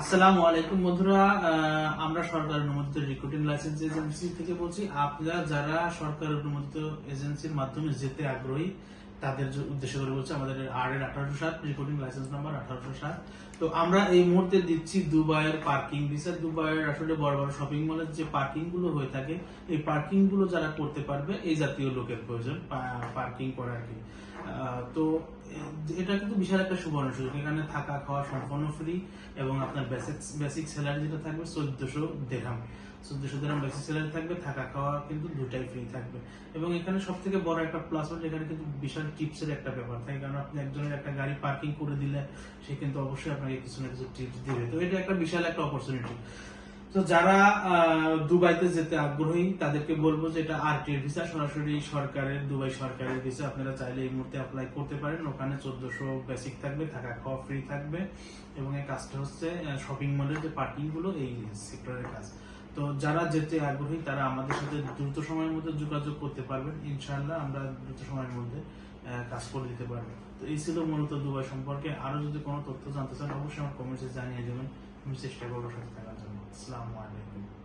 আসসালামু আলাইকুম বন্ধুরা আমরা সরকার অনুমোদিত রিক্রুটিং লাইসেন্স এজেন্সি থেকে বলছি। আপনারা যারা সরকার অনুমোদিত এজেন্সির মাধ্যমে যেতে আগ্রহী তাদের উদ্দেশ্য করে বলছে, আমাদের আর এর আঠারোশো সাত রিক্রুটিং লাইসেন্স নাম্বার আঠারোশো সাত। তো আমরা এই মুহূর্তে দিচ্ছি দুবাইয়ের পার্কিং ভিসা দুবাইয়ের আসলে বড় বড় শপিং মলের যে পার্কিংগুলো হয়ে থাকে, এই পার্কিংগুলো যারা করতে পারবে, এই জাতীয় লোকের প্রয়োজন পার্কিং করা আর কি। তো এটা কিন্তু বিশাল একটা সুবর্ণ সুযোগ। এখানে থাকা খাওয়া সম্পূর্ণ ফ্রি এবং আপনার বেসিক বেসিক স্যালারি যেটা থাকবে চোদ্দশো দেড়াম চোদ্দশো দেড়াম বেসিক স্যালারি থাকবে, থাকা খাওয়া কিন্তু দুটাই ফ্রি থাকবে। এবং এখানে সব থেকে বড় একটা প্লাস পয়েন্ট এখানে কিন্তু বিশাল টিপসের একটা ব্যাপার থাকে, কারণ আপনি একজনের একটা গাড়ি পার্কিং করে দিলে সে কিন্তু অবশ্যই আপনাকে কিছু না কিছু টিপস দিবে। তো এটা একটা বিশাল একটা অপরচুনিটি তো যারা দুবাইতে যেতে আগ্রহী, তাদেরকে বলব যে এটা আরটির ভিসা সরাসরি সরকারের, দুবাই সরকারের ভিসা আপনারা চাইলে এই মুহূর্তে অ্যাপ্লাই করতে পারেন। ওখানে চোদ্দশো বেসিক থাকবে, থাকা খাওয়া ফ্রি থাকবে। এবং এই কাজটা হচ্ছে শপিং মলের যে পার্কিংগুলো, এই সেক্টরের কাজ। তো যারা যেতে আগ্রহী, তারা আমাদের সাথে দ্রুত সময়ের মধ্যে যোগাযোগ করতে পারবেন। ইনশাল্লাহ আমরা দ্রুত সময়ের মধ্যে কাজ করে দিতে পারব। তো এই ছিল মূলত দুবাই সম্পর্কে। আরও যদি কোনো তথ্য জানতে চান, অবশ্যই আমার কমেন্টসে জানিয়ে দেবেন। আমি চেষ্টা করব সাথে থাকার জন্য। আসসালামু আলাইকুম।